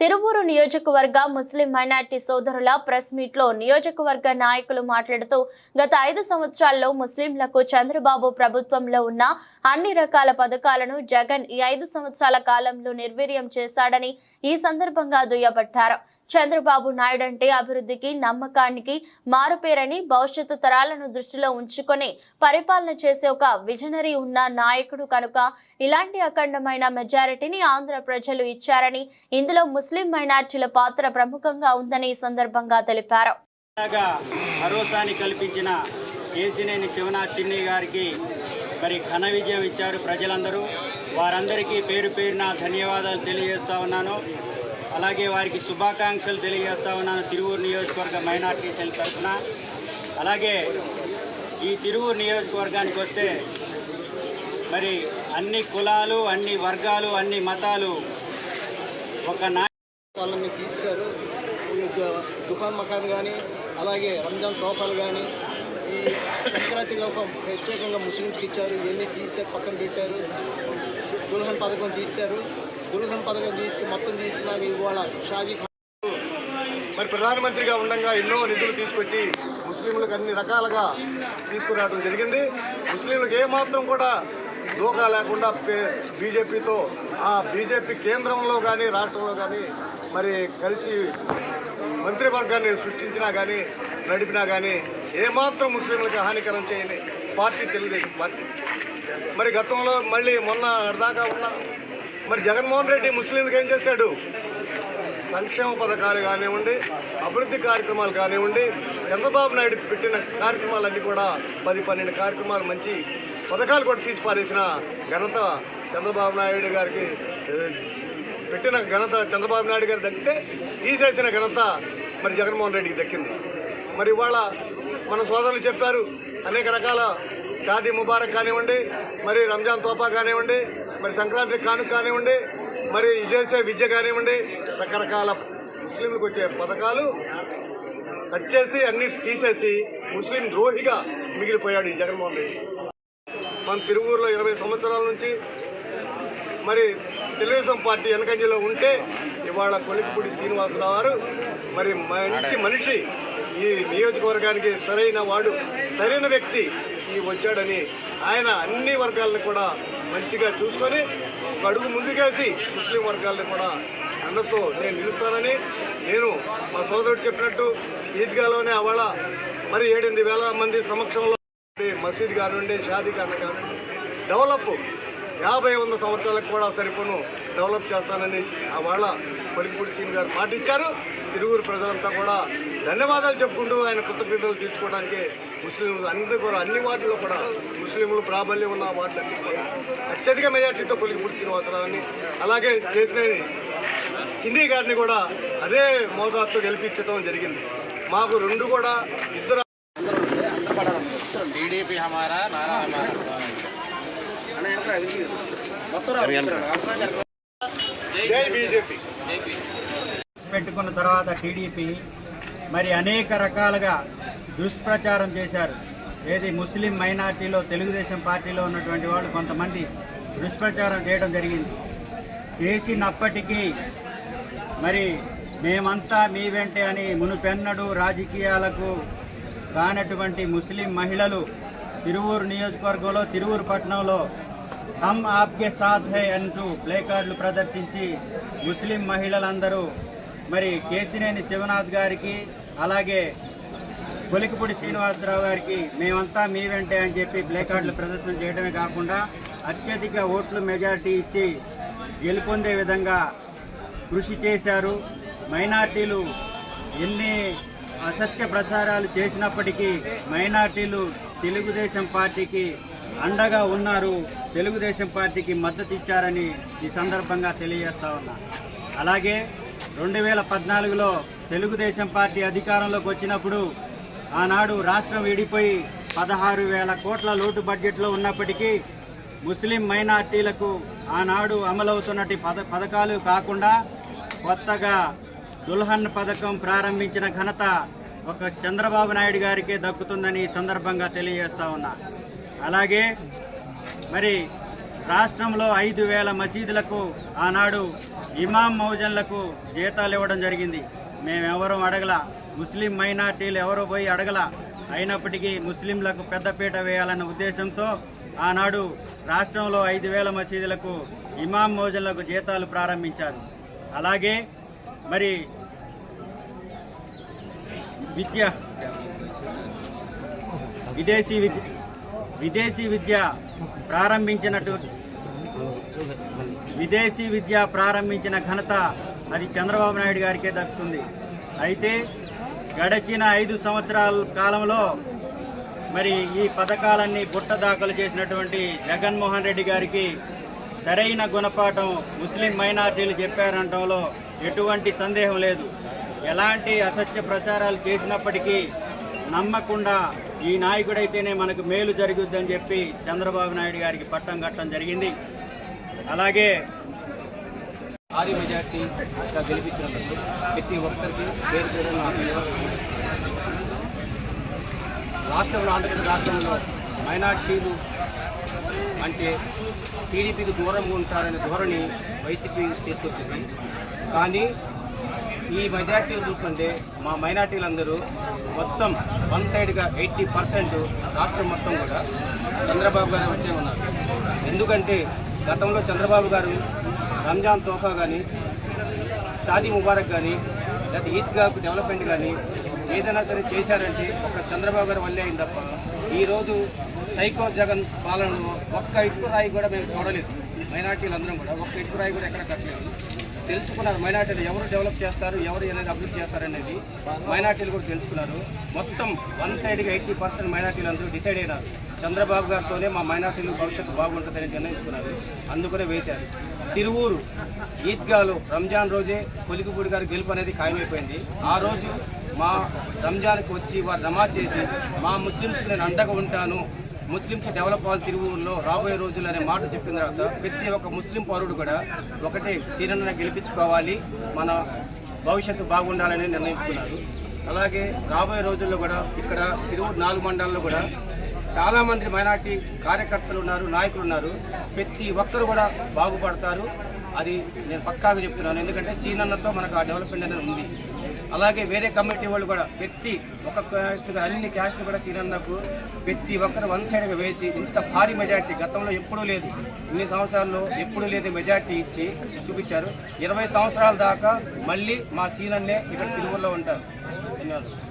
Tiruvuru నియోజకవర్గ ముస్లిం minority సోదరుల ప్రెస్ మీట్లో నియోజకవర్గ నాయకులు మాట్లాడుతూ గత ఐదు సంవత్సరాల్లో ముస్లింలకు చంద్రబాబు ప్రభుత్వంలో ఉన్న అన్ని రకాల పథకాలను జగన్ ఈ ఐదు సంవత్సరాల కాలంలో నిర్వీర్యం చేశాడని ఈ సందర్భంగా దుయ్యబట్టారు. చంద్రబాబు నాయుడు అంటే అభివృద్ధికి నమ్మకానికి మారుపేరని భవిష్యత్తు తరాలను దృష్టిలో ఉంచుకొని పరిపాలన చేసే ఒక విజనరీ ఉన్న నాయకుడు కనుక ఇలాంటి అఖండమైన మెజారిటీని ఆంధ్ర ప్రజలు ఇచ్చారని ఇందులో ముస్లిం మైనార్టీల పాత్ర ప్రముఖంగా ఉందని ఈ సందర్భంగా తెలిపారు. భరోసాని కల్పించిన కేసినేని శివనాథ్ చిన్ని గారికి మరి ఘన విజయం ఇచ్చారు ప్రజలందరూ. వారందరికీ పేరు పేరున ధన్యవాదాలు తెలియజేస్తా ఉన్నాను. అలాగే వారికి శుభాకాంక్షలు తెలియజేస్తా ఉన్నాను తిరువూరు నియోజకవర్గ మైనార్టీ సెల్ తరఫున. అలాగే ఈ తిరువూరు నియోజకవర్గానికి వస్తే మరి అన్ని కులాలు అన్ని వర్గాలు అన్ని మతాలు ఒక నా వాళ్ళని తీశారు. ఈ దుకాన్ మకాన్ కానీ అలాగే రంజాన్ తోఫాలు కానీ ఈ సంక్రాంతి తోఫా ప్రత్యేకంగా ముస్లింస్కి ఇచ్చారు. ఇవన్నీ తీసారు పక్కన పెట్టారు. దుల్హన్ పథకం తీశారు. దుల్హన్ పథకం తీసి మొత్తం తీసినాక ఇవాళ షాజీ మరి ప్రధానమంత్రిగా ఉండగా ఎన్నో నిధులు తీసుకొచ్చి ముస్లింలకు అన్ని రకాలుగా తీసుకురావడం జరిగింది. ముస్లింలకు ఏమాత్రం కూడా దోకా లేకుండా బీజేపీతో ఆ బీజేపీ కేంద్రంలో కానీ రాష్ట్రంలో కానీ మరి కలిసి మంత్రివర్గాన్ని సృష్టించినా కానీ నడిపినా కానీ ఏమాత్రం ముస్లింలకు హానికరం చేయని పార్టీ తెలుగుదేశం పార్టీ. మరి గతంలో మళ్ళీ మొన్న దాకా ఉన్న మరి జగన్మోహన్ రెడ్డి ముస్లింలకు ఏం చేశాడు? సంక్షేమ పథకాలు కానివ్వండి అభివృద్ధి కార్యక్రమాలు కానివ్వండి చంద్రబాబు నాయుడు పెట్టిన కార్యక్రమాలన్నీ కూడా పది పన్నెండు కార్యక్రమాలు మంచి పథకాలు కూడా తీసి పారేసిన ఘనత చంద్రబాబు నాయుడు గారికి పెట్టిన ఘనత చంద్రబాబు నాయుడు గారు దక్కితే తీసేసిన ఘనత మరి జగన్మోహన్ రెడ్డికి దక్కింది. మరి ఇవాళ మన సోదరులు చెప్పారు అనేక రకాల షాదీ ముబారక్ కానివ్వండి మరి రంజాన్ తోపా కానివ్వండి మరి సంక్రాంతి కానుక కానివ్వండి మరి విజయసే విద్య కానివ్వండి రకరకాల ముస్లింలకు వచ్చే పథకాలు కట్ చేసి అన్ని తీసేసి ముస్లిం ద్రోహిగా మిగిలిపోయాడు ఈ జగన్మోహన్ రెడ్డి. మన తిరువూరులో ఇరవై సంవత్సరాల నుంచి మరి తెలుగుదేశం పార్టీ వెనకంజలో ఉంటే ఇవాళ కొలిక్పూడి శ్రీనివాసరావు గారు మరి మంచి మనిషి ఈ నియోజకవర్గానికి సరైన వాడు సరైన వ్యక్తి ఈ వచ్చాడని ఆయన అన్ని వర్గాలను కూడా మంచిగా చూసుకొని ఒక అడుగు ముందుకేసి ముస్లిం వర్గాలను కూడా అన్నతో నేను నిలుస్తానని నేను మా సోదరుడు చెప్పినట్టు ఈద్గాలోనే అవాళ మరి ఏడెనిమిది వేల మంది సమక్షంలో మసీద్ కానివ్వండి షాదీ ఖానా కానివ్వండి డెవలప్. యాభై వంద సంవత్సరాలకు కూడా సరిపోను డెవలప్ చేస్తానని ఆ వాళ్ళ పలికిపూడి సింగ్ గారు మాట ఇచ్చారు. తిరుగురు ప్రజలంతా కూడా ధన్యవాదాలు చెప్పుకుంటూ ఆయన కృతజ్ఞతలు తీర్చుకోవడానికి ముస్లింలు అందరూ కూడా అన్ని వాటిలో కూడా ముస్లింలు ప్రాబల్యం ఉన్న వార్డులన్నీ అత్యధిక మెజార్టీతో పలికిపూడి శ్రీనివాసరావుని అలాగే చేసిన చిన్ని గారిని కూడా అదే మోతాదుతో గెలిపించడం జరిగింది. మాకు రెండు కూడా ఇద్దరు टीडीपी हमारा नारा हमारा జై బీజేపీ పెట్టుకున్న తర్వాత టీడీపీ మరి అనేక రకాలుగా దుష్ప్రచారం చేశారు ఏది ముస్లిం మైనార్టీలో తెలుగుదేశం పార్టీలో ఉన్నటువంటి వాళ్ళు కొంతమంది దుష్ప్రచారం చేయడం జరిగింది చేసినప్పటికీ మరి మేమంతా మీ వెంటే అని మునుపెన్నడు రాజకీయాలకు రానటువంటి ముస్లిం మహిళలు తిరువూరు నియోజకవర్గంలో తిరువూరు పట్టణంలో హమ్ ఆప్కే సాథ్ హై అంటూ ప్లేకార్డులు ప్రదర్శించి ముస్లిం మహిళలందరూ మరి కేసినేని శివనాథ్ గారికి అలాగే కొలికిపూడి శ్రీనివాసరావు గారికి మేమంతా మీ వెంటే అని చెప్పి ప్లేకార్డులు ప్రదర్శన చేయడమే కాకుండా అత్యధిక ఓట్లు మెజారిటీ ఇచ్చి గెలుపొందే విధంగా కృషి చేశారు. మైనార్టీలు ఎన్ని అసత్య ప్రచారాలు చేసినప్పటికీ మైనార్టీలు తెలుగుదేశం పార్టీకి అండగా ఉన్నారు తెలుగుదేశం పార్టీకి మద్దతు ఇచ్చారని ఈ సందర్భంగా తెలియజేస్తా ఉన్నా. అలాగే రెండు వేల పద్నాలుగులో తెలుగుదేశం పార్టీ అధికారంలోకి వచ్చినప్పుడు ఆనాడు రాష్ట్రం విడిపోయి పదహారు వేల కోట్ల లోటు బడ్జెట్లో ఉన్నప్పటికీ ముస్లిం మైనార్టీలకు ఆనాడు అమలవుతున్నటి పద పథకాలు కాకుండా కొత్తగా దుల్హన్ పథకం ప్రారంభించిన ఘనత ఒక చంద్రబాబు నాయుడు గారికే దక్కుతుందని ఈ సందర్భంగా తెలియజేస్తా ఉన్నా. అలాగే మరి రాష్ట్రంలో ఐదు వేల మసీదులకు ఆనాడు ఇమాం మౌజన్లకు జీతాలు ఇవ్వడం జరిగింది. మేమెవరూ అడగల ముస్లిం మైనార్టీలు ఎవరు పోయి అడగల. అయినప్పటికీ ముస్లింలకు పెద్దపీట వేయాలన్న ఉద్దేశంతో ఆనాడు రాష్ట్రంలో ఐదు వేల మసీదులకు ఇమాం మౌజన్లకు జీతాలు ప్రారంభించారు. అలాగే మరి విద్య. విదేశీ విద్య. విదేశీ విద్య ప్రారంభించినట్టు విదేశీ విద్య ప్రారంభించిన ఘనత అది చంద్రబాబు నాయుడు గారికే దక్కుతుంది. అయితే గడిచిన ఐదు సంవత్సరాల కాలంలో మరి ఈ పథకాలన్నీ బుట్ట దాఖలు చేసినటువంటి జగన్మోహన్ రెడ్డి గారికి సరైన గుణపాఠం ముస్లిం మైనార్టీలు చెప్పారనడంలో ఎటువంటి సందేహం లేదు. ఎలాంటి అసత్య ప్రచారాలు చేసినప్పటికీ నమ్మకుండా ఈ నాయకుడైతేనే మనకు మేలు జరుగుద్దని చెప్పి చంద్రబాబు నాయుడు గారికి పట్టం కట్టడం జరిగింది. అలాగే భారీ మెజార్టీగా గెలిపించినందుకు ప్రతి ఒక్కరికి పేరు పేరు. నాకు రాష్ట్రంలో ఆంధ్రప్రదేశ్ రాష్ట్రంలో మైనార్టీలు అంటే టీడీపీకి దూరంగా ఉంటారనే ధోరణి వైసీపీ తీసుకొచ్చింది. కానీ ఈ మెజార్టీలు చూస్తుంటే మా మైనార్టీలందరూ మొత్తం వన్ సైడ్గా ఎయిటీ పర్సెంట్ రాష్ట్రం మొత్తం కూడా చంద్రబాబు గారు వచ్చే ఉన్నారు. ఎందుకంటే గతంలో చంద్రబాబు గారు రంజాన్ తోఫా కానీ షాదీ ముబారక్ కానీ లేదా ఈద్గా డెవలప్మెంట్ కానీ ఏదైనా సరే చేశారంటే ఒక చంద్రబాబు గారి వల్లే అయింది తప్ప ఈరోజు సైకో జగన్ పాలనలో ఒక్క ఇటుకు రాయి కూడా మేము చూడలేదు. మైనార్టీలు అందరం కూడా ఒక్క ఇటుకు రాయి కూడా ఎక్కడ కట్టలేదు. తెలుసుకున్నారు. మైనార్టీలు ఎవరు డెవలప్ చేస్తారు ఎవరు అనేది అభివృద్ధి చేస్తారనేది మైనార్టీలు కూడా తెలుసుకున్నారు. మొత్తం వన్ సైడ్గా ఎయిటీ పర్సెంట్ మైనార్టీలు అందరూ డిసైడ్ అయినారు. చంద్రబాబు గారితోనే మా మైనార్టీలు భవిష్యత్తు బాగుంటుందని నిర్ణయించుకున్నారు. అందుకనే వేశారు. తిరువూరు ఈద్గాలో రంజాన్ రోజే కొలికిపూడి గారి గెలుపు అనేది ఖాయమైపోయింది. ఆ రోజు మా రంజాన్కి వచ్చి వారు నమాజ్ చేసి మా ముస్లిమ్స్ నేను అండగా ఉంటాను ముస్లింస్ డెవలప్ అవ్వాలి తిరువూరులో రాబోయే రోజులు అనే మాట చెప్పిన తర్వాత ప్రతి ఒక్క ముస్లిం పౌరుడు కూడా ఒకటే చీరను గెలిపించుకోవాలి మన భవిష్యత్తు బాగుండాలని నిర్ణయించుకున్నారు. అలాగే రాబోయే రోజుల్లో కూడా ఇక్కడ తిరువూరు నాలుగు మండలాల్లో కూడా చాలామంది మైనార్టీ కార్యకర్తలు ఉన్నారు నాయకులు ఉన్నారు. ప్రతి ఒక్కరు కూడా బాగుపడతారు. అది నేను పక్కాగా చెప్తున్నాను. ఎందుకంటే సీనన్నతో మనకు ఆ డెవలప్మెంట్ అనేది ఉంది. అలాగే వేరే కమిటీ వాళ్ళు కూడా ప్రతి ఒక్క క్యాస్ట్ అన్ని క్యాస్ట్ కూడా సీనన్నకు ప్రతి ఒక్కరు వన్ సైడ్గా వేసి ఇంత భారీ మెజార్టీ గతంలో ఎప్పుడూ లేదు. ఇన్ని సంవత్సరాల్లో ఎప్పుడూ లేదు మెజార్టీ ఇచ్చి చూపించారు. ఇరవై సంవత్సరాల దాకా మళ్ళీ మా సీనన్నే ఇక్కడ తిరుమలలో ఉంటారు. ధన్యవాదాలు.